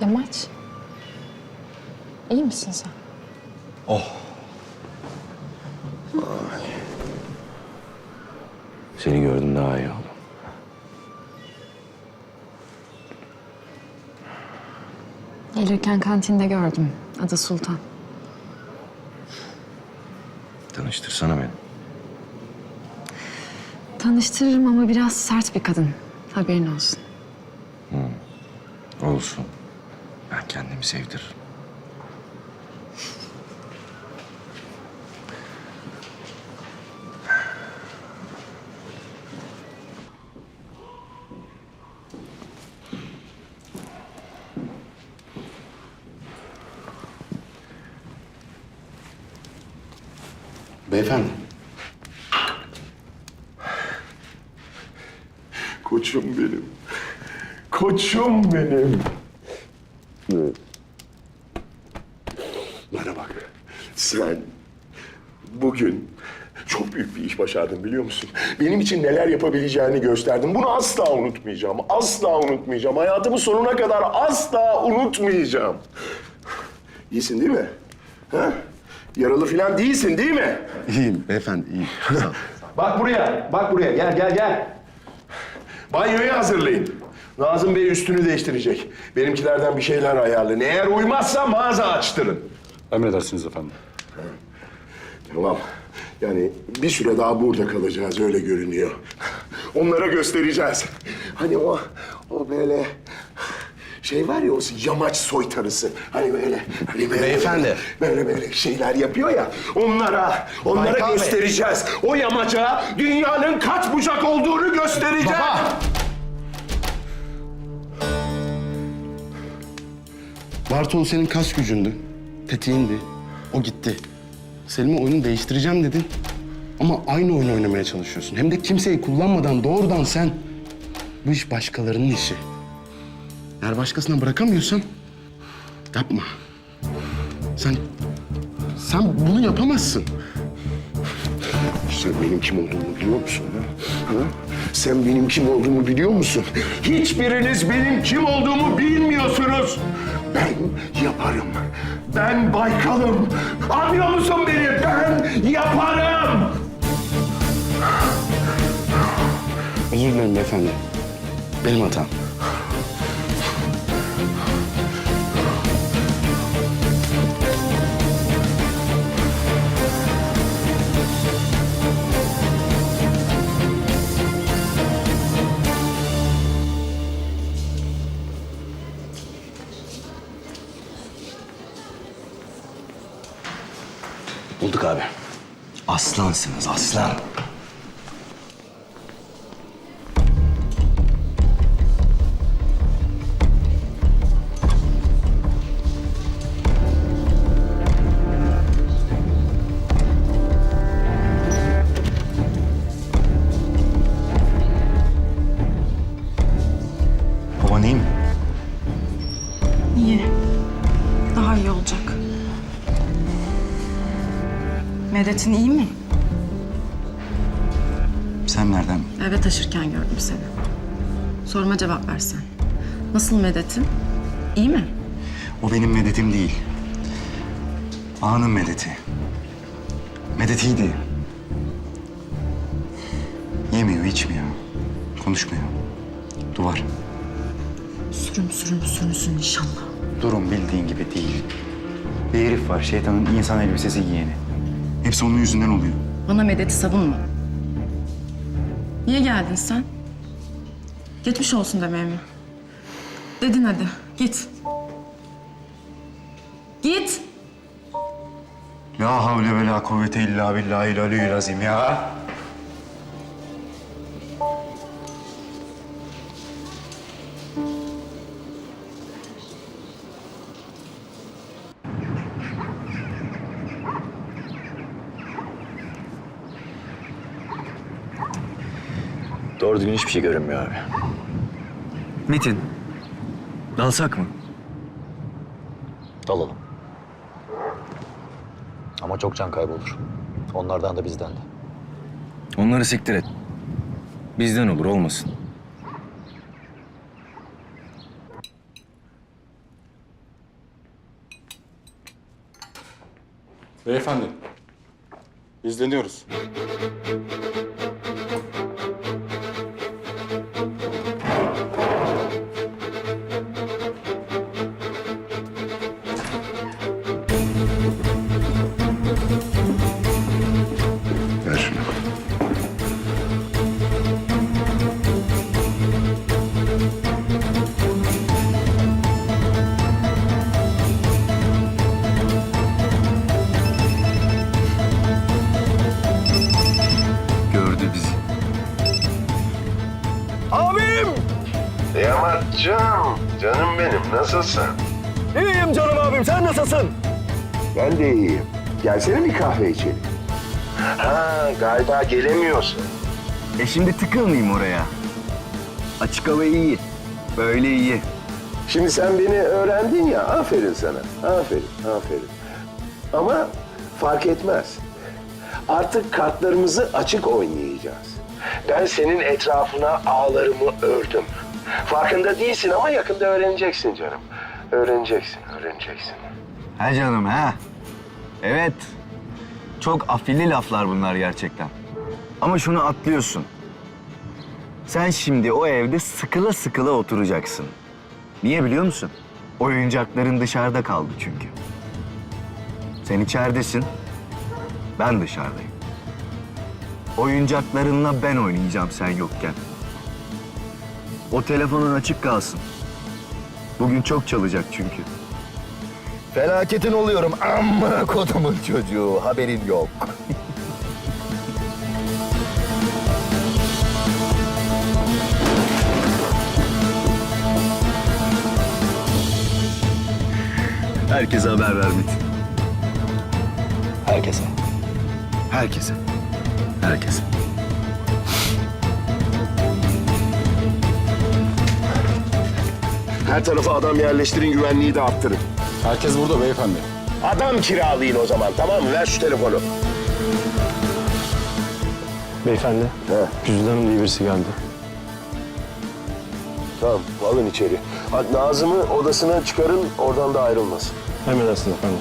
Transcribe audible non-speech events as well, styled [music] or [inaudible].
Yamaç. İyi misin sen? Seni gördüm daha iyi oldum. Gelirken kantinde gördüm. Adı Sultan. Tanıştırsana beni. Tanıştırırım ama biraz sert bir kadın. Haberin olsun. Olsun. Ben kendimi sevdiririm. Beyefendi. Koçum benim. Koçum benim. Bana bak. Sen bugün çok büyük bir iş başardın biliyor musun? Benim için neler yapabileceğini gösterdin. Bunu asla unutmayacağım. Asla unutmayacağım. Hayatımın sonuna kadar asla unutmayacağım. İyisin değil mi? Ha? Yaralı falan değilsin değil mi? İyiyim beyefendi, iyiyim. [laughs] Sağ. Bak buraya, bak buraya. Gel, gel, gel. Banyoyu hazırlayın. Nazım Bey üstünü değiştirecek. Benimkilerden bir şeyler ayarlayın. Eğer uymazsa mağaza açtırın. Emredersiniz efendim. Tamam. Yani bir süre daha burada kalacağız, öyle görünüyor. Onlara göstereceğiz. Hani o, o böyle şey var ya o yamaç soytarısı. Hani böyle, hani böyle, Beyefendi. Böyle böyle şeyler yapıyor ya. Onlara, onlara Baykal Bey. göstereceğiz. O yamaca dünyanın kaç bucak olduğunu göstereceğiz. Baba! Bartol senin kas gücündü, tetiğindi. O gitti. Selim'e oyunu değiştireceğim dedin. Ama aynı oyunu oynamaya çalışıyorsun. Hem de kimseyi kullanmadan doğrudan sen. Bu iş başkalarının işi. Eğer başkasına bırakamıyorsan yapma. Sen sen bunu yapamazsın. Sen benim kim olduğumu biliyor musun? Ha? Ha? Sen benim kim olduğumu biliyor musun? Hiçbiriniz benim kim olduğumu bilmiyorsunuz. Ben yaparım. Ben Baykal'ım. Anlıyor musun beni? Ben yaparım. Özür dilerim beyefendi. Benim hatam. Bulduk abi. Aslansınız aslan. Baban iyi mi? İyi. Daha iyi olacak. Medet'in iyi mi? Sen nereden? Eve taşırken gördüm seni. Soruma cevap versen. Nasıl Medet'in? İyi mi? O benim medetim değil. Ağanın medeti. Medet iyiydi. Yemiyor, içmiyor. Konuşmuyor. Duvar. Sürüm sürüm sürünsün inşallah. Durum bildiğin gibi değil. Bir herif var, şeytanın insan elbisesi giyeni. Hepsi onun yüzünden oluyor. Bana Medet'i savunma. Niye geldin sen? Geçmiş olsun demeye mi? Dedin hadi. Git. Git. La havle ve la kuvvete illa billahil aliyyil azim ya. Doğru düzgün hiçbir şey görünmüyor abi. Metin, dalsak mı? Dalalım. Ama çok can kaybolur. Onlardan da bizden de. Onları siktir et. Bizden olur, olmasın. Beyefendi, izleniyoruz. Benim. Nasılsın? İyiyim canım abim. Sen nasılsın? Ben de iyiyim. Gelsene bir kahve içelim. Ha, galiba gelemiyorsun. E şimdi tıkılmayayım oraya. Açık hava iyi. Böyle iyi. Şimdi sen beni öğrendin ya, aferin sana. Aferin, aferin. Ama fark etmez. Artık kartlarımızı açık oynayacağız. Ben senin etrafına ağlarımı ördüm. Farkında değilsin ama yakında öğreneceksin canım. Öğreneceksin, öğreneceksin. Ha canım ha. Evet. Çok afilli laflar bunlar gerçekten. Ama şunu atlıyorsun. Sen şimdi o evde sıkıla sıkıla oturacaksın. Niye biliyor musun? Oyuncakların dışarıda kaldı çünkü. Sen içeridesin. Ben dışarıdayım. Oyuncaklarınla ben oynayacağım sen yokken. O telefonun açık kalsın. Bugün çok çalacak çünkü. Felaketin oluyorum amma kodumun çocuğu haberin yok. Herkese haber ver Metin. Herkese. Herkese. Herkese. Her tarafa adam yerleştirin güvenliği de arttırın. Herkes burada beyefendi. Adam kiralayın o zaman tamam mı? Ver şu telefonu. Beyefendi, He. Güzide Hanım diye birisi geldi. Tamam alın içeri. Hadi Nazım'ı odasına çıkarın oradan da ayrılmasın. Emredersiniz efendim.